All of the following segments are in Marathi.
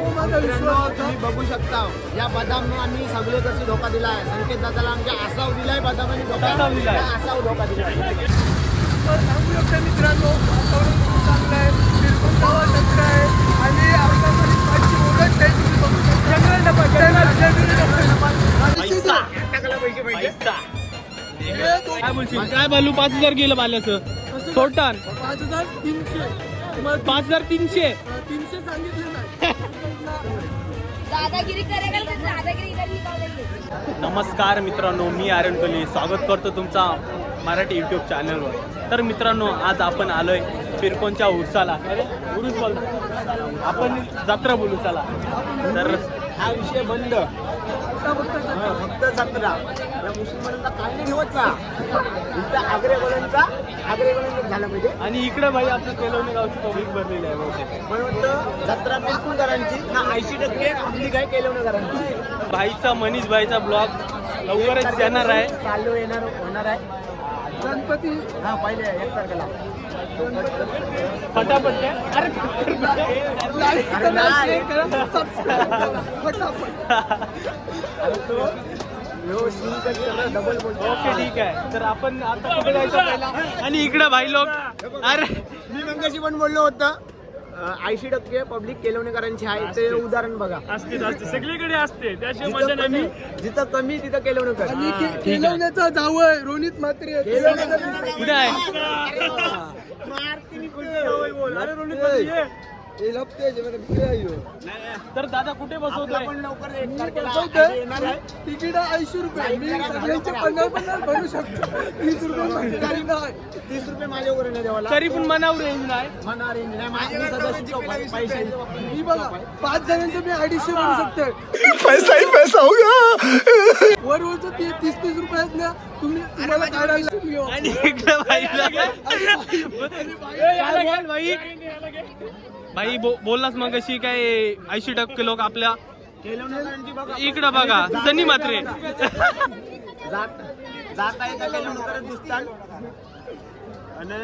तुम्ही बघू शकता या बदामने आम्ही सगळीकडची धोका दिला आहे संकेत दादाला आमच्या आसाव दिलाय बदामाने धोका. दिलाय. आसाव धोका दिलाय. सांगू शकतो मित्रांनो वातावरण खूप चांगलं आहे. बिलकुल गावा चक्र आहे. आणि आपल्याकडे पाचशे ओळख आहे तुम्ही बघू शकता. जनरल डबा जनरल काय बोलशील? काय बालू? पाच हजार गेलं बाल्याचं. सोडतान. पाच हजार तीनशे. तुम्हाला पाच हजार तीनशे. तीनशे सांगितले नमस्कार मित्रांनो मी आर्यन कोली. स्वागत करतो तुमचा मराठी यूट्यूब चॅनलवर तर मित्रांनो आज आपण आलोय फिरकोनच्या उरसाला अरे उरूस बोलतो आपण जत्रा बोलू चला. तर हा विषय बंद. फक्त जत्रा. या मुस्लिमांचा नाही का इथं आग्रेवाल्यांचा आग्रेवाल्यांचा झाला पाहिजे. आणि इकडे भाई आपलं केलवणी गावची पब्लिक भरलेली आहे बहुतेक. वाटतं जत्रा बिलकुल ना ऐंशी टक्के आपली काय भाईचा मनीष भाईचा ब्लॉग लवकरच येणार आहे. चालू येणार होणार आहे. गणपती हा पहिले एक तारखेला. फटाफट ओके ठीक आहे. तर आपण आता कुठे जायचं पहिला? आणि इकडे भाई लोक. अरे. मी मंगाशी पण बोललो होतं. ऐंशी टक्के पब्लिक केलवणेकरांची आहे ते उदाहरण बघा. असते असते. सगळीकडे असते. त्याशिवाय जिथं कमी जिथं कमी तिथं केलवणेकर. आणि के- केलवण्याचा जावय रोनित म्हात्रे कुठे आहे? अरे रोनित ये. तर दादा कुठे बसवतोय? तिकीट ऐंशी रुपये. मी सगळ्यांचे पन्नास पन्नास भरू शकतो. तीस रुपये तीस रुपये माझ्या वर नाही देवाला. तरी पण मनावर रेंज नाही. पैसे मी बघा पाच जणांचे मी अडीचशे भरू शकते. पैसा ही पैसा होगा वर वरचं ते तीस तीस रुपये आहेत ना तुम्ही तुम्हाला काढायला हो. आणि बोल भाई बो- बोललास मग अशी काय ऐंशी टक्के लोक आपल्या इकडं बघा सनी मात्रे जात येता केलवणेकरच दिसतात आणि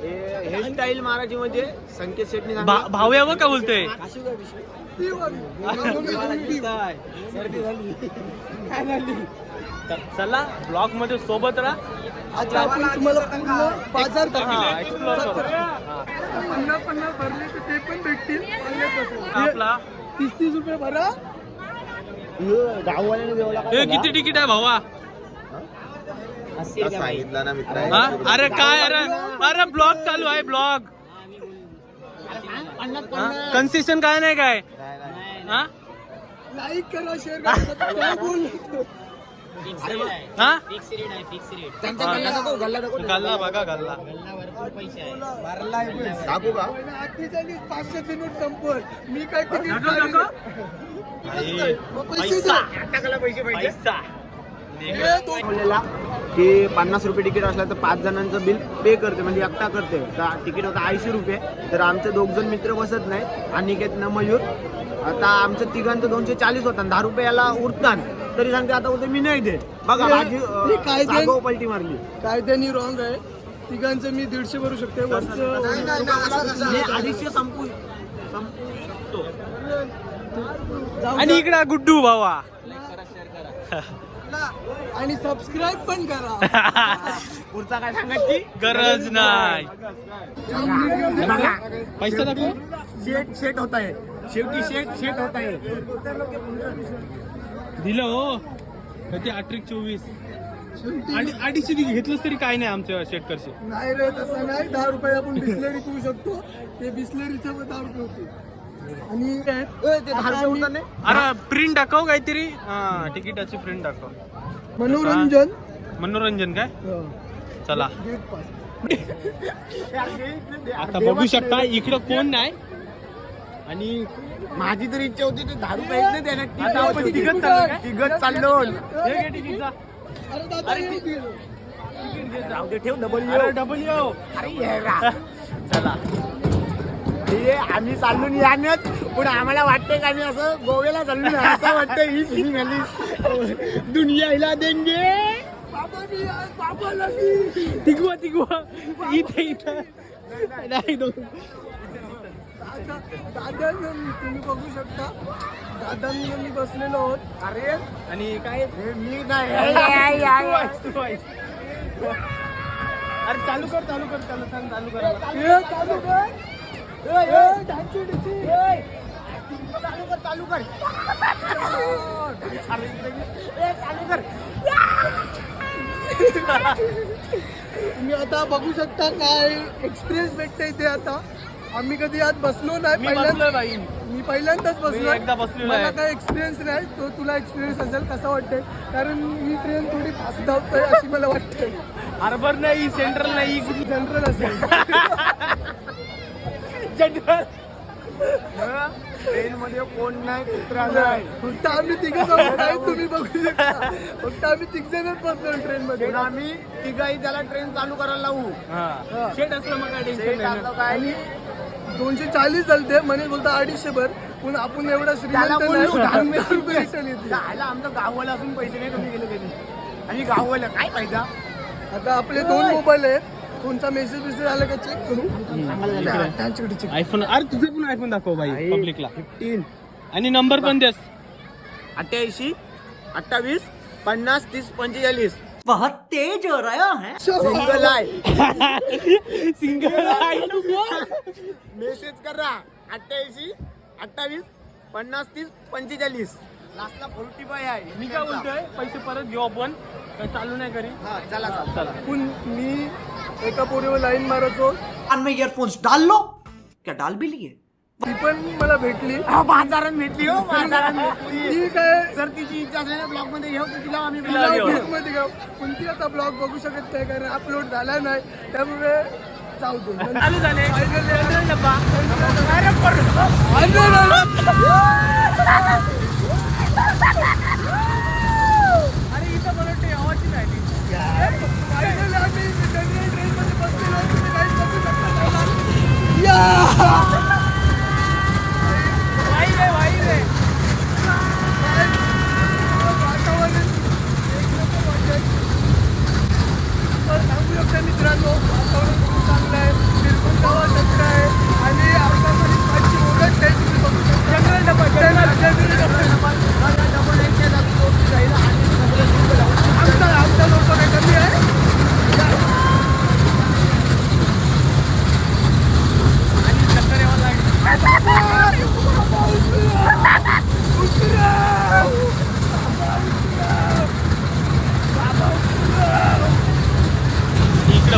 हे- हेअरस्टाईल मारायची म्हणजे संकेत शेटनी भा- भाव्या बघ का बोलतोय ती वर. सर्दी झाली तर चला ब्लॉगमध्ये सोबत राहा. आज आपण तुम्हाला पूर्ण बाजार हा दाखवू. एक्सप्लोर करू पन्नास पन्नास भरले तर ते पण भेटतील. हा, आपला. तीस तीस रुपये भरा. गाववाल्याने हे किती तिकीट आहे भावा? सांगितलं ना मित्र हा? अरे काय? अरे अरे ब्लॉग चालू आहे ब्लॉग. कन्सेशन काय नाही काय? हा? लाईक करा शेअर करा. सबस्क्राईब बोल हा? त्यांचा गल्ला दाखव गल्ला दाखव गल्ला बघा गल्ला. दाखवू का? आठशे पाचशे नोट संपत मी काय तिकीट दाखव, काढलं? दाखव. पैसे पैसा. द्या. टाकायला पैसे पाहिजे. पैसा. हे दोन- बोललेला की पन्नास रुपये तिकीट असलं तर पाच जणांचं बिल पे करते म्हणजे एकटा करते. तर तिकीट होतं ऐंशी रुपये. तर आमचे दोघ जण मित्र बसत नाही अनिकेत न मयूर. आता आमचं तिघांचं दोनशे चाळीस होता. दहा रुपये याला उरतात तरी सांगते आता उद्या मी नाही दे बघा हे- माझी हे काय अं, दे? जागेवर पलटी मारली. कायद्याने रॉंग आहे. तिघांचं मी दीडशे भरू शकते. वरचं मी अडीचशे संपू संपू शकतो. जाऊ आणि द्या. इकडे गुड्डू भावा. आणि सबस्क्राईब पण करा. पुढचा काय सांगायची गरज नाही. पैसा दाखव. शेट शेट होत आहे. शेवटी शेट शेट होत आहे. दिलं हो. किती अठ्रिक चोवीस. आणि अडीचशे दिली. घेतलंच तरी काय नाही आमच्या शेटकरचे नाही रे तसं नाही. दहा रुपये आपण बिस्लरी पिऊ शकतो. ते बिस्लरीचे पण दहा रुपये होते आणि ते अरे प्रिंट दाखव काहीतरी. हा तिकिटाची प्रिंट दाखव. मनोरंजन. मनोरंजन काय? हो. चला. आता बघू शकता इकडं कोण नाही. आणि माझी तर इच्छा होती ते दहा रुपये आहेत ना त्याला आता आपण तिघं तिघंच चाललो. काय? तिघच चाललो. घे तिकीट जा. अरे दादा घे. राहू दे ठेव डबल अरे डबल अरे ये रा. चला. हे आम्ही चाललो यानेच. पण आम्हाला वाटतंय का आम्ही असं गोव्याला चाललो ना असं वाटतं ही फिलिंग आली. दुनिया हिला देंगे. मी मी तिगवा तिगवा इथे. इथं नाही दोन. दादांना मी- तुम्ही बघू शकता. दादांना मी बसलेलो आहोत. अरे आणि काय? मी नाही. तू तू. अरे चालू कर चालू कर चालू सांग चालू कर चालू कर. चालू कर चालू कर. चालू कर. तुम्ही आता बघू शकता काय एक्सपिरियन्स भेटते इथे आता. आम्ही कधी आत बसलो नाही. मी पहिल्यांदा बाई. मी पहिल्यांदाच बसलो एकदा बसलेलो मला. काय एक्सपिरियन्स नाही. तो तुला एक्सपिरियन्स असेल कसं वाटतंय. कारण ही ट्रेन थोडी फास्ट धावतोय अशी मला वाटते हार्बर नाही सेंट्रल नाही. जनरल असेल. जनरल ट्रेन मध्ये कोण नाही कुत्रा नाही. फक्त आम्ही तिघं नाही तुम्ही बघू शकता. फक्त आम्ही तिघ जणच बसलो ट्रेन मध्ये आम्ही तिघाही त्याला ट्रेन चालू करायला लावू. हा. शेट असलं मग काय टेन्शन सेट नाही आणि दोनशे चाळीस चालते म्हणे बोलता अडीचशे भर. पण आपण एवढा श्रीमंत नाही रुपये रिटर्न येते आमचं गाववाला असून पैसे नाही कमी केले त्यांनी. आणि गाववाला काय फायदा? आता आपले दोन मोबाईल आहेत. कोणता मेसेज बिसेज आला का चेक करू. आयफोन अरे तुझं पण आयफोन दाखव बाई पब्लिकला फिफ्टीन आणि नंबर पण देस. अठ्ठ्याऐंशी अठ्ठावीस पन्नास तीस पंचेचाळीस. बहुत तेज हो रहा है सिंगल आहे सिंगल मेसेज करा अठ्ठ्याऐंशी अठ्ठावीस पन्नास तीस पंचेचाळीस. लास्टला फोर्टी फाय आहे. मी काय बोलतोय? पैसे परत घेऊ आपण. चालू नाही करी हा चला चला. चला. पण मी एका पोरीवर लाईन मारायचो. कान में ईयरफोन्स डाल लो क्या डाल भी लिए? ती पण मला भेटली. बाजारात भेटली हो बाजारात भेटली. ती काय? जर तिची इच्छा असेल ना ब्लॉगमध्ये घेऊ तर तिला आम्ही तिला घेऊ. मध्ये ब्लॉगमध्ये गाव पण ती आता ब्लॉग बघू शकत नाही कारण अपलोड झाला नाही. त्यामुळे जाऊ दे. चालू झाले. अरे इथं मला वाटतं आम्ही बसलेलो. तुम्ही काहीच बघू शकता नाही. या! वाई रे वाई रे वातावरण एक नंबर वाटतंय. तर सांगू शकता मित्रांनो वातावरण खूप चांगलं आहे तिरपूर गावात जत्रा आहे आणि आता माझी पाचशे ओळख आहे तुम्ही बघू शकता जनरल डबा जनरल डबा आमचा आमचा लोक काय कमी आहे आणि चक्कर यावं लागली इकडे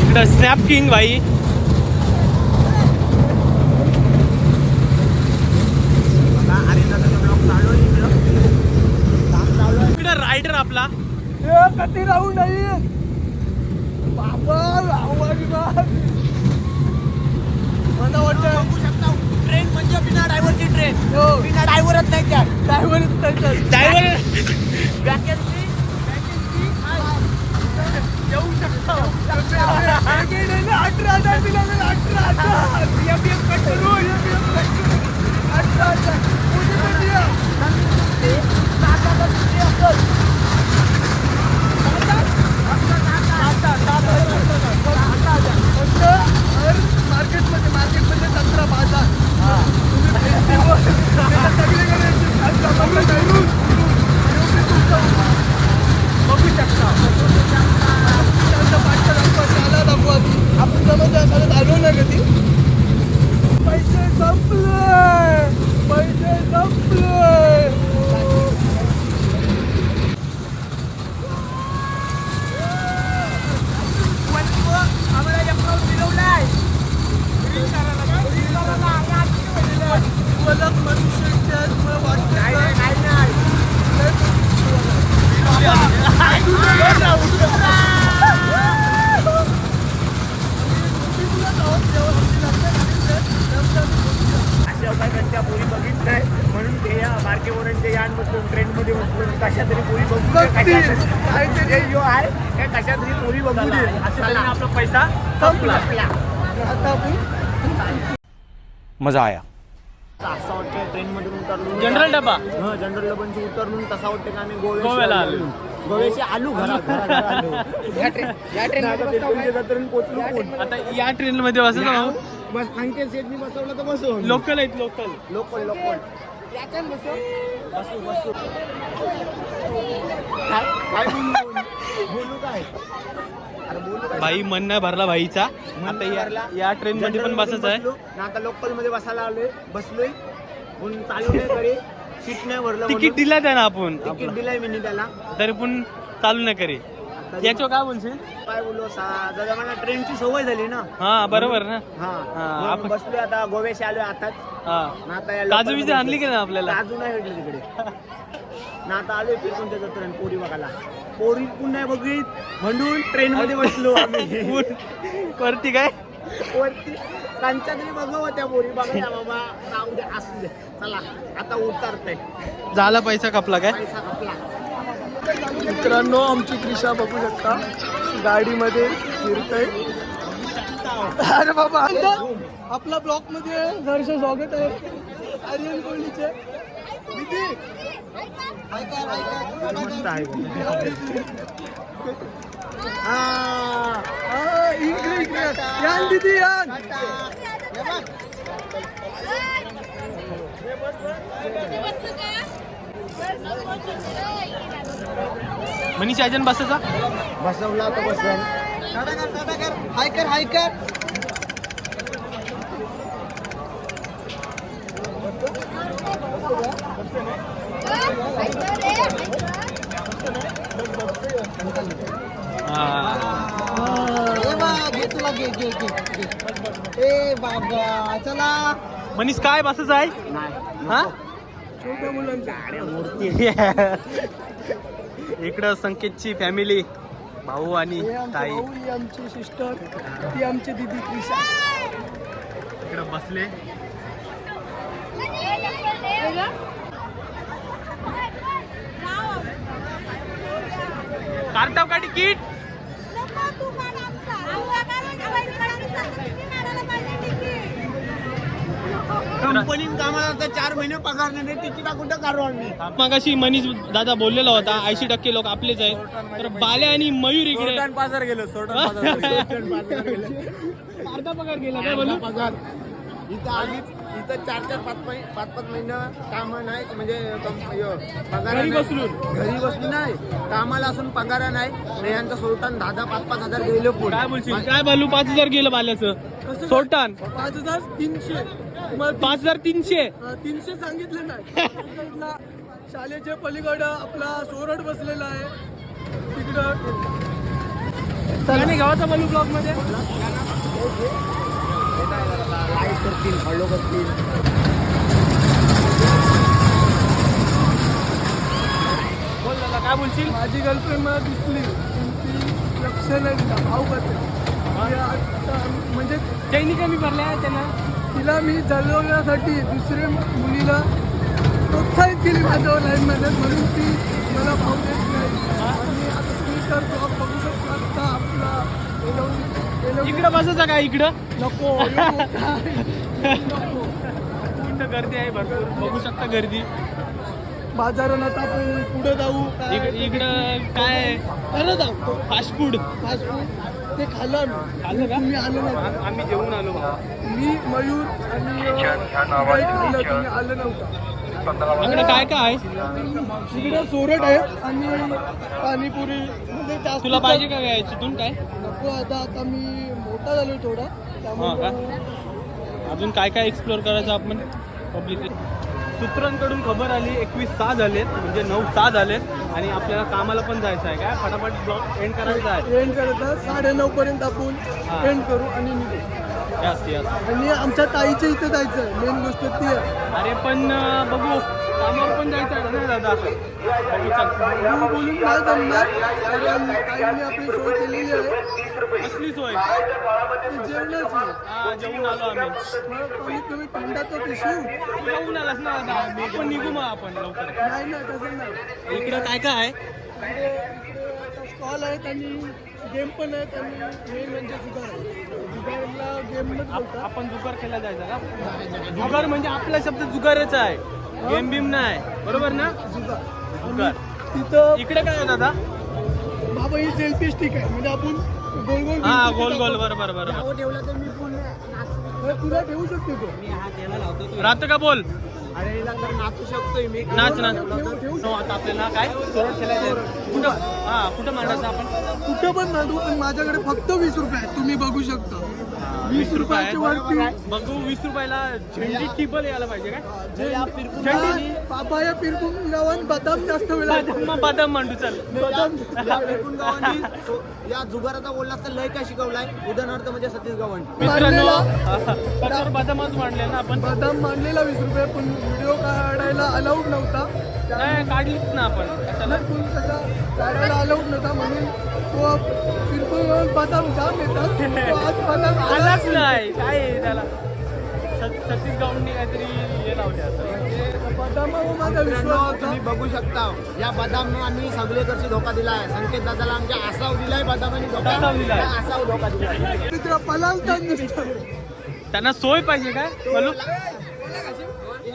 इकडं स्नॅप किंग भाई. इकडं रायडर आपला. कधी राहू नाही बाबा. मला वाटतं ट्रेन म्हणजे बिना ड्रायव्हरची ट्रेन. हो. बिना ड्रायव्हरच नाही त्या. ड्रायव्हरच नाही ड्रायव्हर वॅकन्सी येऊ शकतो अठरा हजार दिला अठरा हजार. एम एम कट करू एम एम कट करू. अठरा हजार तो दिया मार्केटमध्ये मार्केटमध्ये सतरा बाजार तुम्ही फेस्टिवल सगळीकडे बघू शकता त्यांचा पाठचा दाखवा त्याला दाखवा आधी आपण जमा त्याला आलो ना कधी पैसे संपले पैसे संपले मला मनुष्याच्या मला वाटतं कशा तरी पोरी हे आहे हे कशा तरी पोरी बघू दे. आपला पैसा संपला. आता आपण मजा आया. असं वाटतं ट्रेन मधून उतरलो. जनरल डबा? हा जनरल डब्याची उतरलो. तसा वाटतं की आम्ही गोव्याला आलो. गोव्याशी आलो घरात आता या ट्रेन मध्ये बस अंकेल सेटनी बसवलं तर बसव लोकल आहेत लोकल लोकल लोकल भाई मन नाही भरला भाईचा. आता या या ट्रेन मध्ये पण बसच आहे. ना आता लोकलमध्ये बसायला आलोय. बसलोय. म्हणून चालू नाही करे सीट नाही भरलं तिकीट दिला त्यानं आपण. तिकीट दिलाय मी त्याला तरी पण चालू नाही करे याच्यावर काय बोलशील? काय बोललो सा- दादा मला ट्रेनची सवय झाली ना. हा बरोबर ना. हा. हा, मग आपण- बसलोय आता गोव्याशी आलोय आताच. हा. ना आता या काजू local बिजू आणली की नाही आपल्याला? काजू नाही भेटले तिकडे. ना आता आलोय पिरकोणच्या जत्रेन पोरी बघायला. पोरी पण नाही बघित म्हणून ट्रेन मध्ये बसलो आम्ही. वरती काय? वरती. त्यांच्या तरी बघावं त्या पोरी. बघा बाबा. जाऊ दे असू दे. चला आता उतरतंय. झाला पैसा कपला काय? पैसा आपला मित्रांनो आमची क्रिशा बघू शकता. गाडीमध्ये फिरतय. अरे बाबा. आपला ब्लॉकमध्ये हर्ष स्वागत आहे. आर्यन कोहलीचे. दीदी इकडे इकडे यान दीदी यान. मनीष अजन बसायचा? बसवला तर बसवेल हाय कर हाय कर घे तुला घे घे घे ए बाबा चला. मनीष काय बसायचं आहे? नाही हा? छोट्या मुलांच्या इकडं संकेतची फॅमिली भाऊ आणि ताई. आमची सिस्टर ती आमची दीदी क्रिशा इकडं बसले. काढताव का तिकीट कंपनीत कामाला तर चार महिने पगार नाही तिची का कुठं काढू आम्ही? मगाशी मनीष दादा बोललेला होता ऐंशी टक्के लोक आपलेच आहेत. तर बाले आणि मयूर इकडे. बाजार गेलो अर्धा पगार गेला काय बोलू? पगार. इथं आलीच इथं चार चार पाच पाच पाच पाच महिना काम नाही म्हणजे कम- य, पगार घरी नाही. बसलून. घरी बसली नाही. कामाला असून पगार नाही. नाही यांचा सोडताना दहा दहा पाच पाच हजार गेले काय बोलशील? काय बोलू? पाच हजार गेलं बाल्याचं. सोडतान पाच हजार तीनशे. पाच हजार तीनशे. तीनशे सांगितले नाही साईडला शाळेच्या पलीकडं आपला सोरड बसलेला आहे. तिकडं त्याने गावाचा बोलू ब्लॉगमध्ये? लाइट करतील हळू करतील बोल दादा काय बोलशील? माझी गर्लफ्रेंड मला दिसली. लक्ष नाही भाऊ करते ती आता म्हणजे कमी भरल्या त्यांना. तिला मी जळवण्यासाठी दुसऱ्या मुलीला प्रोत्साहित केली माझ्यावर लाईन मेहनत म्हणून ती मला भाव देत नाही. आणि आता तुम्ही तर बघू शकता. आता आपला इकडं बसायचं काय इकडं? नको. नको. इकडं गर्दी आहे भरपूर. बघू शकता गर्दी. बाजारात आपण पुढे जाऊ. काय इक- इकडं काय जाऊ. फास्ट फूड फास्ट फूड ते खाल्लं आम्ही. खाल्लं का? तुम्ही आलं नाही. आम्ही जेवून आलो मी मयूर आणि काही खाल्लं तुम्ही आलं नव्हतं. इकडे काय काय आहे? इकडे सोरट आहे आणि पाणीपुरी. म्हणजे जास्त तुला पाहिजे का काय तिथून काय? नको आता आता मी मोठा झालो थोडा. त्यामुळे अजून काय काय एक्सप्लोर करायचं आपण? पब्लिक सूत्रांकडून खबर आली एकवीस सहा झालेत म्हणजे नऊ सहा झालेत आणि आपल्याला कामाला पण जायचं आहे. काय? फटाफट ब्लॉग एंड करायचा आहे. एंड करत साडे नऊ पर्यंत आपण. एंड करू आणि निघू. आणि आमच्या ताईच्या इथे जायचं मेन गोष्ट ती आहे. अरे पण अं, बघू कामावर पण जायचं आहे ना दादा बघू चल. तू बोलून नाही जमणार कारण ताईने आपली सोय केलेली आहे. कसली सोय? ती जेवणाची हा जेवून आलो आम्ही. मग कमीत कमी थंडाचं पिशू जेवून आलास ना दादा? आपण निघू मग आपण लवकर. नाही ना तसं नाही. इकडं काय काय स्टॉल आहेत आणि गेम पण आहेत आणि मेन म्हणजे जुगार आहे. जुगारला आप- बोलतात. आपण जुगार खेळला जायचा का? जुगार म्हणजे आपला शब्द जुगारच आहे. गेम बिम नाही. बरोबर ना? जुगार जुगार तिथं इकडे काय आहे दादा? बाबा ही सेल्फी स्टिक आहे. म्हणजे आपण गोल गोल हा गोल गोल. बरोबर बरोबर नावं ठेवलं तर मी पूर्ण हे तुला ठेवू शकते तो. राहतं का? बोल. नाचू शकतोय मी. नाच नाच. ठेवू आता आपल्याला काय? सोरड खेळायचं आहे. कुठं? हा कुठं मांडायचं आपण? कुठं पण मांडू पण माझ्याकडे फक्त वीस रुपये आहेत. तुम्ही बघू शकता. वीस रुपये रुपयाची वरती बघू वीस रुपयाला झेंडी टिपल यायला पाहिजे काय पापाया पिरकुम गावात बदाम जास्त वेळ बदाम मग बदाम मांडू चल. बदाम या गावांनी जुगाराचा बोलला तर लय काय शिकवलाय. उदाहरणार्थ म्हणजे सतीश मित्रांनो त्याच्यावर बदामच मांडले ना आपण. बदाम मांडलेला वीस रुपये पण व्हिडिओ काढायला अलाउड नव्हता. नाही काढलीच ना आपण. कसा काढायला अलाउड नव्हता म्हणून तो पिरकुम गावात बदाम जाम येतात. तो आज बदाम आला आलाच नाही. काय आहे त्याला? सत- सतीश गावंनी काहीतरी हे लावले असं. बदामावर माझा विश्वास मित्रांनो, होता. तुम्ही बघू शकता. या बदाम आम्ही सगळेकडची धोका दिलाय. संकेत दादाला आमच्या आसाव दिलाय बदामाने धोका. आसाव दिलाय. आसाव धोका दिलाय. मित्र पलालता नुसतं त्यांना सोय पाहिजे काय? बोलू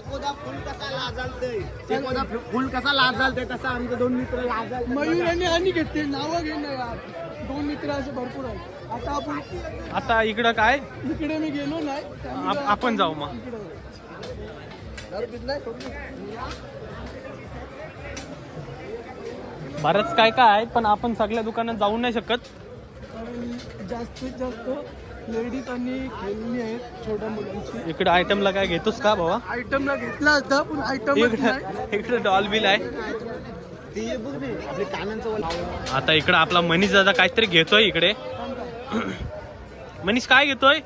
एकोदा फुल कसा लाजालतय एकोदा फुल कसा लाजालतय तसा आमचे दोन मित्र लाजाल मयूर आणि आणि घेतले. नावं घे ना यार. दोन मित्र असे भरपूर आहेत. आता आपण आता इकडं काय? इकडे मी गेलो नाही. त्यामुळे आप- आपण जाऊ मग. इकडे जाऊ. दारू पित नाही? बरंच काय काय आहे पण आपण सगळ्या दुकानात जाऊ नाही शकत. कारण जास्तीत जास्त लेडीज आणि खेळणी आहेत छोट्या मुलांची. इकडे आयटमला काय घेतोस का बाबा आयटमला घेतला असता पण आयटम इकडे इकडे डॉल बिल आहे. ते बघ रे आपले कानांचं वल आता इकडे आपला मनीष दादा काहीतरी घेतोय इकडे. मनीष काय घेतोय?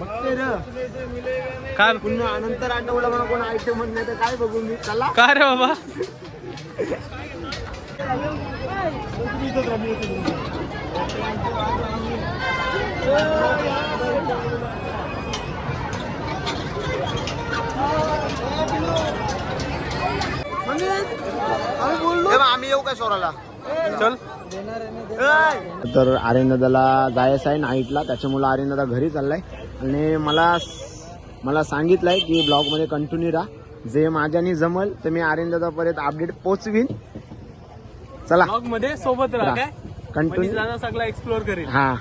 बघते र. काय? पुन्हा नंतर आठवलं मला कोण आयटम नाही तर काय बघू मी? चला. काय रे बाबा? आम्ही येऊ काय सोराला चल. तर आर्यनदाला जायचं आहे नाईटला त्याच्यामुळं आर्यनदा घरी चाललाय. आणि मला मला सांगितलंय की ब्लॉगमध्ये कंटिन्यू राहा. जे माझ्यानी जमल तर मी आर्यनदादापर्यंत अपडेट पोचवीन. चला. ब्लॉगमध्ये सोबत राहा कंटिन्यू दादा सगळा एक्सप्लोर करेल. हा.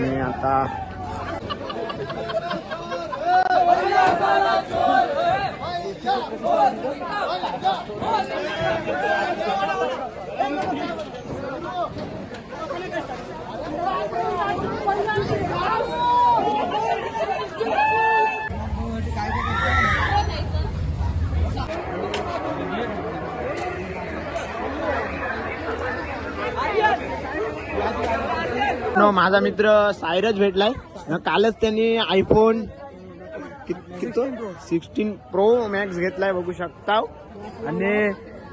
मी आता माझा मित्र सायरच भेटलाय. कालच त्यांनी आयफोन सिक्स्टीन प्रो मॅक्स घेतलाय बघू शकता आणि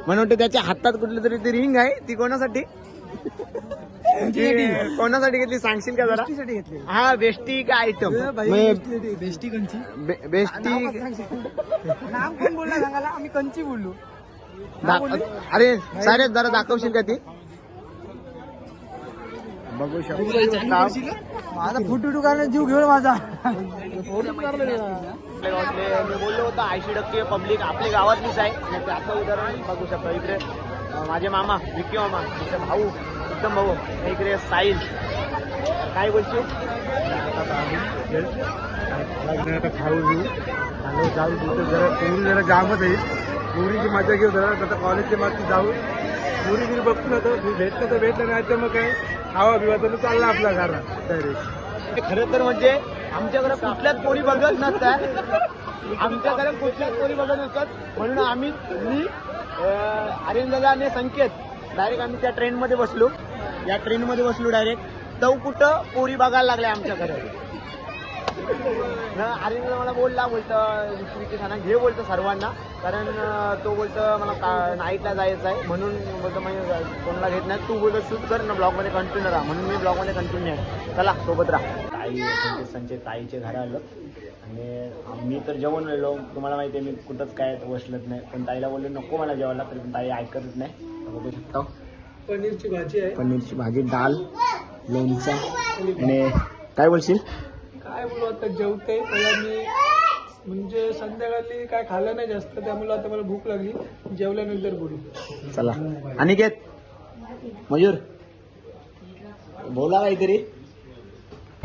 म्हणून त्याच्या हातात कुठली तरी ती रिंग आहे ती कोणासाठी? कोणासाठी घेतली? सांगशील का जरा? हा बेस्टी का आयटम बेस्टी कंची. बेस्टी नाम कोण बोलला सांगायला? आम्ही कंची बोललो. अरे सायरज जरा दाखवशील का ती? बघू शकता. माझा फुटू दुकानात जीव घेऊन माझा आपल्या गावातले मी बोललो होतो ऐंशी टक्के पब्लिक आपल्या गावातलीच आहे. आणि त्याचं उदाहरण बघू शकता. इकडे अं, माझे मामा विक्की मामा तिचे भाऊ. उत्तम भाऊ इकडे साईल काय बोलतो आता खाऊ घेऊ. आणि जाऊ तिथं जरा पोरी जरा जामच आहे. पोरीची मजा घेऊ जरा. आता कॉलेजच्या मागची जाऊ. पोरी गिरी बघतो ना तर भेटलं तर भेटलं नाही तर मग काय? खावा बिवा तर चालला आपला घरा. डायरेक्ट खरं तर म्हणजे आमच्याकडे कुठल्याच पोरी बघत नसतात. आमच्याकडे कुठल्याच पोरी बघत नसतात. म्हणून आम्ही मी आर्यन दादा आणि संकेत. डायरेक्ट आम्ही त्या ट्रेनमध्ये बसलो. या ट्रेनमध्ये बसलो डायरेक्ट तव कुठं? पोरी बघायला लागल्या आमच्याकडे. ना आर्यन मला बोलला बोलतं विक्री खाना घे बोलतं सर्वांना. कारण तो बोलतं मला का नाईटला जायचं आहे. म्हणून बोलतो म्हणजे कोणाला घेत नाही. तू बोलतो शूट कर ना ब्लॉगमध्ये कंटिन्यू राहा. म्हणून मी ब्लॉगमध्ये कंटिन्यू आहे. चला सोबत राहा. ताई संजय ताईचे घर आलं. आणि मी तर जेवण आलो तुम्हाला माहिती आहे मी कुठंच काय बसलत नाही. पण ताईला बोललो नको मला जेवायला. तरी पण ताई ऐकतच नाही. बघू शकता. पनीरची भाजी आहे. पनीरची भाजी डाल लोणचा. आणि काय बोलशील? काय बोलू आता जेवते. पहिला मी म्हणजे संध्याकाळी काय खाल्लं नाही जास्त त्यामुळे आता मला भूक लागली. जेवल्यानंतर बोलू. चला. अनिकेत? मयूर? बोला काहीतरी.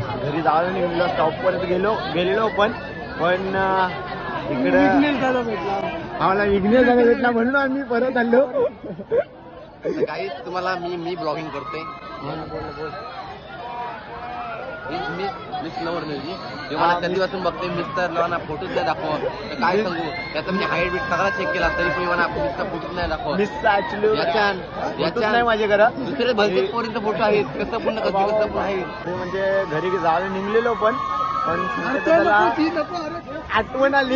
घरी जायला निघलो स्टॉप पर्यंत गेलो गेलेलो पण पण इकडं विघ्नेश दादा भेटला. आम्हाला विघ्नेश झाला भेटला म्हणून आम्ही परत आलो. काहीच तुम्हाला मी मी ब्लॉगिंग करतोय मिस मिस मिस लवर जी. ते मला कधीपासून बघते मिस्टर लवाना फोटोच नाही दाखव तर काय सांगू? त्याचा मी हाईट बीट सगळा चेक केला तरी पण मला मिसचा फोटोच नाही दाखव याच्यान माझ्या घरात. दुसरे भलतेच पोरींचा फोटो आहेत. कसं पण कसं कसं पण आहे ते म्हणजे घरी जायला निघलेलो पण पण आठवण आली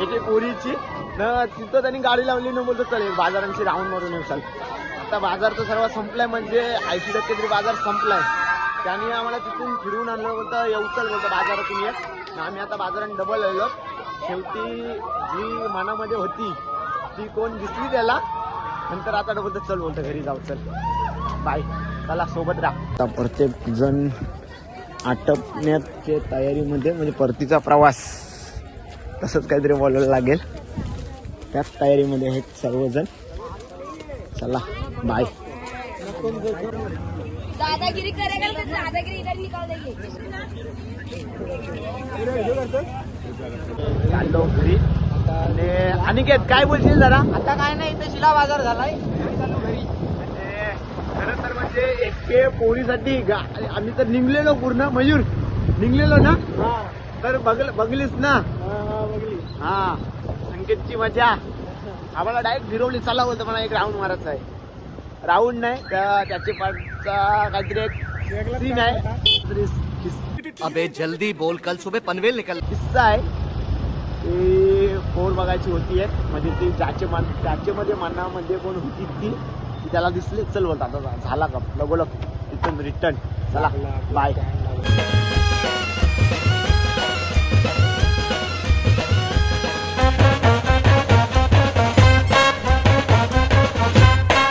एके पोरीची. न तिथं त्यांनी गाडी लावली न बोलतो चल बाजारांची राऊंड मारून येऊ चल. आता बाजार तर सर्व संपलाय म्हणजे ऐंशी टक्के तरी बाजार संपलाय. त्यांनी आम्हाला तिथून फिरवून आणलं बोलतं येऊ चल बोलतं बाजारातून ये. आम्ही आता बाजारात डबल आलो शेवटी जी मनामध्ये होती ती कोण दिसली त्याला? नंतर आता बोलतं चल बोलतं घरी जाऊ चल. बाय त्याला सोबत राहा. आता प्रत्येक जण आटपण्याच्या तयारीमध्ये म्हणजे परतीचा प्रवास तसंच काहीतरी बोलायला लागेल. त्याच तयारीमध्ये आहेत सर्वजण. चला. बाय. दादागिरी करेगा तो दादागिरी इधर निकाल देंगे। चाललो घरी. आणि अनिकेत काय बोलशील जरा? आता काय नाही इथे शिला बाजार झालाय. चाललो घरी. म्हणजे खरं तर म्हणजे एकटे पोरीसाठी आम्ही तर निघलेलो पूर्ण. मयूर निघलेलो ना? तर बघल बघलीस ना? हा संकेतची मजा. आम्हाला डायरेक्ट फिरवली. चला बोलतो मला एक राऊंड मारायचा आहे. राऊंड नाही त्या- त्याचे पाठचा काहीतरी एक सीन आहे. तरी अबे जल्दी बोल कल सुबह पनवेल निकल. किस्सा आहे. ती पोर बघायची होती एक म्हणजे ती ज्याचे मन ज्याच्यामध्ये मनामध्ये कोण होती ती ती त्याला दिसली. चल बोलता आता झाला का लगोलग. तिथून रिटर्न चला बाय